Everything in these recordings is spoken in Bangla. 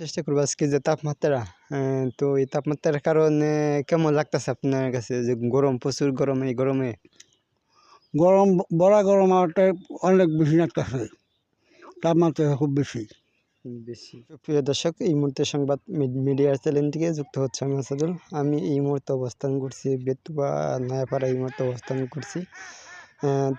চেষ্টা করব আজকে যে তাপমাত্রা তো এই তাপমাত্রার কারণে কেমন লাগতেছে আপনার কাছে যে গরম প্রচুর গরম এই গরমে? গরম বড়া গরম আমারটা অনেক বেশি লাগতেছে। তাপমাত্রা খুব বেশি। বেশি। প্রিয় দর্শক এই মুহূর্তে সংবাদ মিডিয়ার চ্যানেল থেকে যুক্ত হচ্ছে আমি আসাদুল। আমি এই মুহূর্তে অবস্থান করছি বেতুয়া নয়াপাড়া এই মুহূর্তে অবস্থান করছি।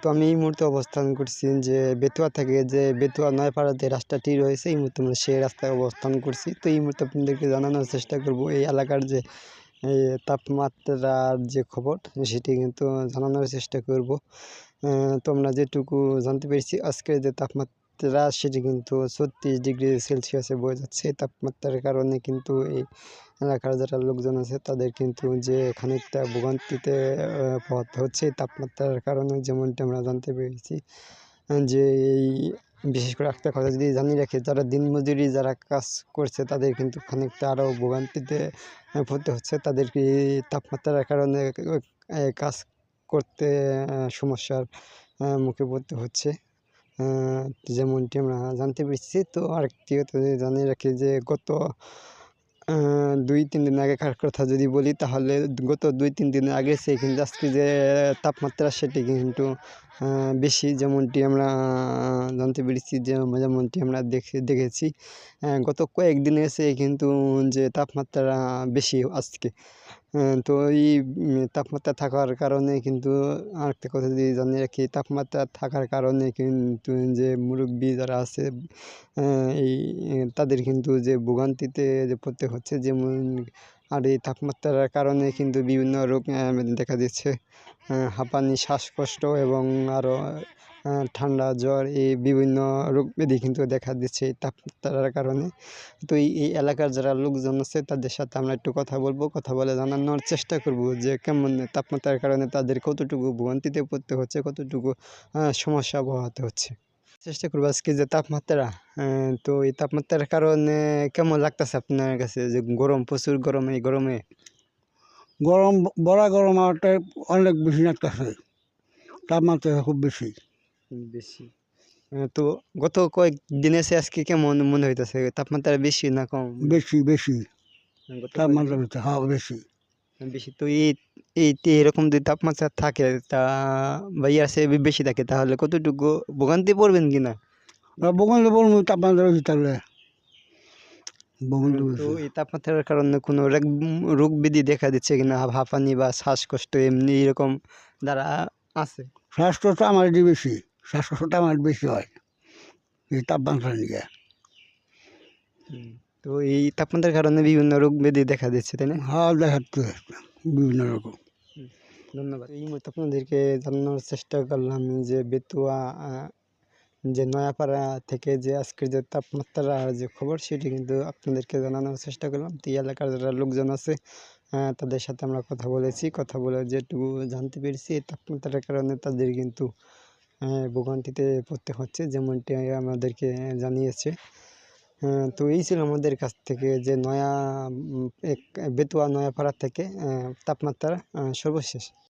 তো আমি এই মুহূর্তে অবস্থান করছি যে বেতুয়া থেকে যে বেতুয়া নয়াপাড়া যে রাস্তাটি রয়েছে এই মুহূর্তে আমরা সেই রাস্তায় অবস্থান করছি। তো এই মুহূর্তে আপনাদেরকে জানানোর চেষ্টা করব, এই এলাকার যে তাপমাত্রার যে খবর, সেটি কিন্তু জানানোর চেষ্টা করব। তো আমরা যেটুকু জানতে পেরেছি আজকের যে তাপমাত্রা, সেটি কিন্তু ছত্রিশ ডিগ্রি সেলসিয়াসে বয়ে যাচ্ছে। তাপমাত্রার কারণে কিন্তু এই এলাকার যারা লোকজন আছে, তাদের কিন্তু যে খানিকটা ভোগান্তিতে পোহাতে হচ্ছে তাপমাত্রার কারণে যেমনটি আমরা জানতে পেরেছি যে এই বিশেষ করে একটা কথা যদি জানিয়ে রাখি, যারা দিনমজুরি যারা কাজ করছে, তাদের কিন্তু খানিকটা আরও ভোগান্তিতে পড়তে হচ্ছে। তাদেরকে তাপমাত্রার কারণে কাজ করতে সমস্যার মুখে পড়তে হচ্ছে যেমনটি আমরা জানতে পেরেছি। তো আরেকটি জানিয়ে রাখি যে গত দুই, তিন দিন আগেকার কথা যদি বলি, তাহলে গত দুই, তিন দিন আগে সেই কিন্তু আজকে যে তাপমাত্রা সেটি কিন্তু বেশি যেমনটি আমরা জানতে পেরেছি যে যেমনটি আমরা দেখে, দেখেছি গত কয়েকদিন এসে কিন্তু যে তাপমাত্রা বেশি আজকে। তো এই তাপমাত্রা থাকার কারণে কিন্তু আরেকটা কথা যদি জানিয়ে রাখি, তাপমাত্রা থাকার কারণে কিন্তু যে মুরব্বি যারা আছে এই, তাদের কিন্তু যে ভোগান্তিতে যে পড়তে হচ্ছে, যেমন আর এই তাপমাত্রার কারণে কিন্তু বিভিন্ন রোগ দেখা দিচ্ছে। হাঁপানি, শ্বাসকষ্ট এবং আরও ঠান্ডা, জ্বর এই বিভিন্ন রোগ ব্যাধি কিন্তু দেখা দিচ্ছে এই তাপমাত্রার কারণে। তো এই এলাকার যারা লোকজন আছে তাদের সাথে আমরা একটু কথা বলব, কথা বলে জানানোর চেষ্টা করব যে কেমন তাপমাত্রার কারণে তাদের কতটুকু ভোগান্তিতে পড়তে হচ্ছে, কতটুকু সমস্যা পোহাতে হচ্ছে। চেষ্টা করব আজকে যে তাপমাত্রা তো এই তাপমাত্রার কারণে কেমন লাগতেছে আপনার কাছে যে গরম প্রচুর গরম এই গরমে? গরম বড়া গরম আমারটা অনেক বেশি লাগতেছে। তাপমাত্রা খুব বেশি। বেশি। তো গত কয়েক দিনে এসে আজকে কেমন মনে হইতেছে? তাপমাত্রা বেশি না কম? বেশি বেশি। তাপমাত্রা বেশি হ্যাঁ বেশি। বেশি তো এই এরকম যদি তাপমাত্রা থাকে তা বা ইয়ার চেয়ে বেশি থাকে তাহলে কতটুকু ভোগান্তি পড়বেন কি না বগলে বলব তাপমাত্রা বেশি থাকলে। তো এই তাপমাত্রার কারণে কোনো রোগ- রোগ ব্যাধি দেখা দিচ্ছে কিনা? হাঁপানি বা শ্বাসকষ্ট এমনি এরকম যারা আছে? শ্বাসকষ্ট আমার বেশি। শ্বাসকষ্টটা আমার বেশি হয় এই তাপমাত্রা নিয়ে। তো এই তাপমাত্রার কারণে বিভিন্ন রোগ ব্যাধি দেখা দিচ্ছে তাই না? হ্যাঁ দেখাচ্ছে বিভিন্ন রকম। ধন্যবাদ। এই মতো আপনাদেরকে জানানোর চেষ্টা করলাম যে বেতুয়া যে নয়াপাড়া থেকে যে আজকের যে তাপমাত্রা যে খবর সেটি কিন্তু আপনাদেরকে জানানোর চেষ্টা করলাম। তো এলাকার যারা লোকজন আছে তাদের সাথে আমরা কথা বলেছি। কথা বলে যেটুকু জানতে পেরেছি এই তাপমাত্রার কারণে তাদের কিন্তু ভোগান্তিতে পড়তে হচ্ছে যেমনটি আমাদেরকে জানিয়েছে। তো এই ছিল আমাদের কাছ থেকে যে নয়া এক বেতুয়া নয়াপাড়া থেকে তাপমাত্রা সর্বশেষ।